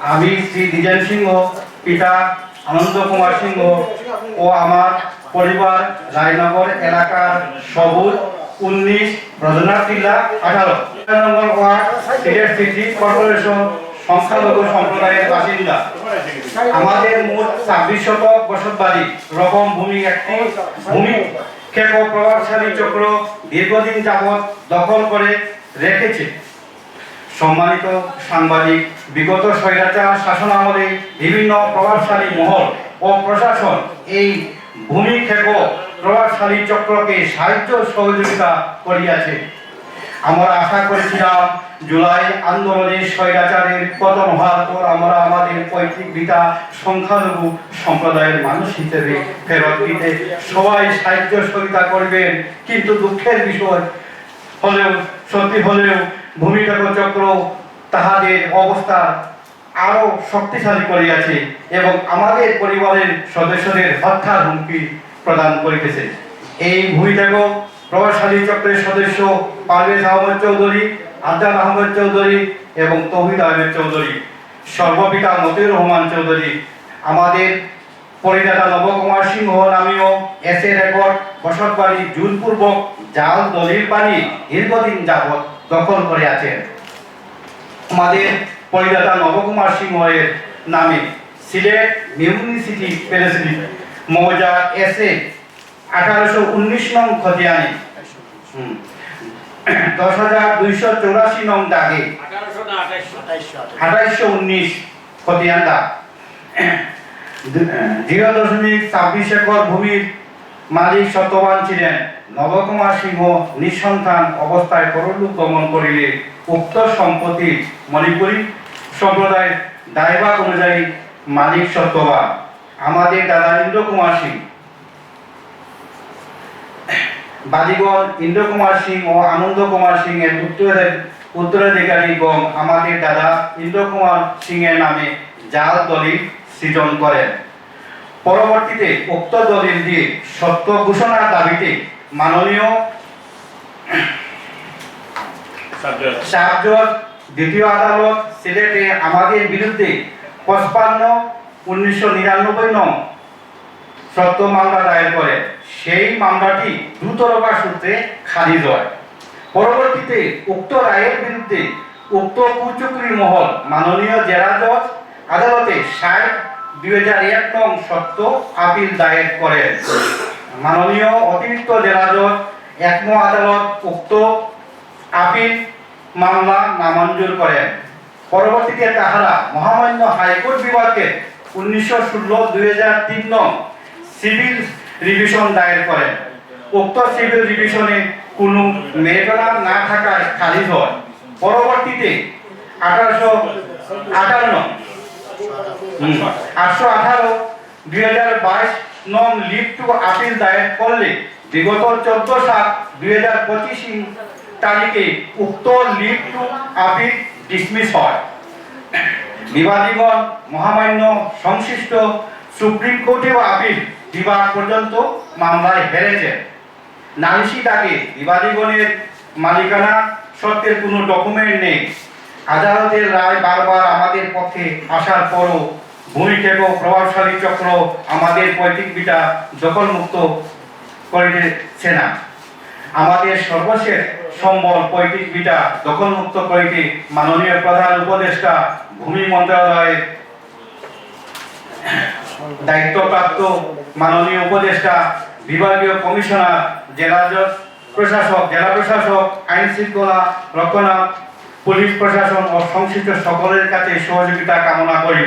আমি শ্রী দ্বিজেন সিংহ, পিতা আনন্দ কুমার সিংহ ও আমার পরিবার রায়নগর এলাকার সবুজ উনিশ রজনার টিল্লা আঠারো। নম্বর ওয়ার্ড সিটি কর্পোরেশন সংখ্যালঘু সম্প্রদায়ের বাসিন্দা। আমাদের মোট ছাব্বিশ শতক বসতবাড়ি। রকম ভূমি একটি ভূমি। ক্ষেপ প্রভাবশালী চক্র দীর্ঘদিন যাবৎ দখল করে রেখেছে। সম্মানিত সাংবাদিক, বিগত স্বৈরাচার শাসন আমলে বিভিন্ন প্রভাবশালী মহল ও প্রশাসন এই ভূমি ক্ষেপ প্রভাবশালী চক্রকে সাহায্য সহযোগিতা করিয়াছে। আমরা আশা করেছিলাম জুলাই আন্দোলনের স্বৈরাচারের পতন হওয়ার পর আমরা আমাদের পৈতৃক বিটা সংখ্যালঘু সম্প্রদায়ের মানুষ হিসেবে ফেরত দিতে সবাই সাহায্য সহযোগিতা করবেন, কিন্তু দুঃখের বিষয় হলেও, সত্যি হলেও ভূমিকাগ চক্র তাহাদের অবস্থা আরও শক্তিশালী করিয়াছে এবং আমাদের পরিবারের সদস্যদের হত্যার হুমকি প্রদান করিতেছে। এই ভূমিকাগ প্রভাবশালী চক্রের সদস্য পারভেজ আহমদ চৌধুরী আদাল আহমদ চৌধুরী এবং তৌহিদ আহমেদ চৌধুরী, সর্বপিতা মতিউর রহমান চৌধুরী, আমাদের পরিদাতা নবকুমার সিংহ নামীয় এসে রেকর্ড বসতবাড়ি জুনপূর্বক জাল দলিল পানি দীর্ঘদিন যাবৎ দখল করে আছেন। আমাদের পরিদাতা নবকুমার সিংহের নামে সিলেট মিউনিসিটি প্রেসিডেন্ট মৌজা এসে আঠারোশো উনিশ নং খতিয়ানে দশ হাজার দুইশো চৌরাশি নং দাগে আঠাইশশো উনিশ খতিয়ান দাগ জিরো দশমিক ছাব্বিশ একর ভূমির মালিক সত্যবান ছিলেন। নবকুমার সিংহ নিঃসন্তান অবস্থায় পরলোক গমন করিলে উক্ত সম্পত্তি মণিপুরী সম্প্রদায়ের দায়ভাগ অনুযায়ী মালিক সত্যবান। আমাদের দাদা ইন্দ্র কুমার সিং। বাদিগণ ইন্দ্র কুমার সিং ও আনন্দ কুমার সিং এর উত্তরাধিক উত্তরাধিকারী গণ আমাদের দাদা ইন্দ্র কুমার সিং এর নামে জাল দলিল সৃজন করেন। পরবর্তীতে উক্ত দলিল দিয়ে সত্য ঘোষণার দাবিতে মাননীয় সাত দ্বিতীয় আদালত সিলেটে আমাদের বিরুদ্ধে পঁচপান্ন উনিশশো নিরানব্বই নং সত্য মামলা দায়ের করে। সেই মামলাটি দুতরফা সূত্রে খারিজ হয়। পরবর্তীতে উক্ত রায়ের বিরুদ্ধে উক্ত কুচুকরি মহল মাননীয় জেলা জজ আদালতে ষাট দুই হাজার এক নং সত্য আপিল দায়ের করেন। মাননীয় অতিরিক্ত জেলা একম আদালত উক্ত আপিল মামলা নামঞ্জুর করেন। পরবর্তীতে তাহারা মহামান্য হাইকোর্ট বিভাগে উনিশশো ষোলো, দুই হাজার তিন নং সিভিল রিভিশন দায়ের করেন। উক্ত সিভিল রিভিশনে কোনো মেয়েটনা না থাকায় খারিজ হয়। পরবর্তীতে আঠারোশো আঠান্ন আটশো আঠারো, দুই হাজার বাইশ নং লিভ টু আপিল দায়ের করলে বিগত চোদ্দ সাত, দুই হাজার পঁচিশ তারিখে উক্ত লিভ টু আপিল ডিসমিস হয়। বিবাদীগণ মহামান্য সংশ্লিষ্ট সুপ্রিম কোর্টেও আপিল বিভাগ পর্যন্ত মামলায় হেরেছে নালিশি দাগে বিবাদীগণের মালিকানা সত্ত্বের কোনো ডকুমেন্ট নেই। আদালতের রায় বারবার আমাদের পক্ষে আসার পরও ভূমিক্ষেপ প্রভাবশালী চক্র আমাদের পৈতৃক বিটা দখলমুক্ত করিতেছে না। আমাদের সর্বশেষ সম্বল পৈতৃক বিটা দখলমুক্ত করিতে মাননীয় প্রধান উপদেষ্টা ভূমি মন্ত্রণালয়ের দায়িত্বপ্রাপ্ত মাননীয় উপদেষ্টা, বিভাগীয় কমিশনার, জেলা প্রশাসক জেলা প্রশাসক আইন শৃঙ্খলা রক্ষণা পুলিশ প্রশাসন ও সংশ্লিষ্ট সকলের কাছে সহযোগিতা কামনা করি।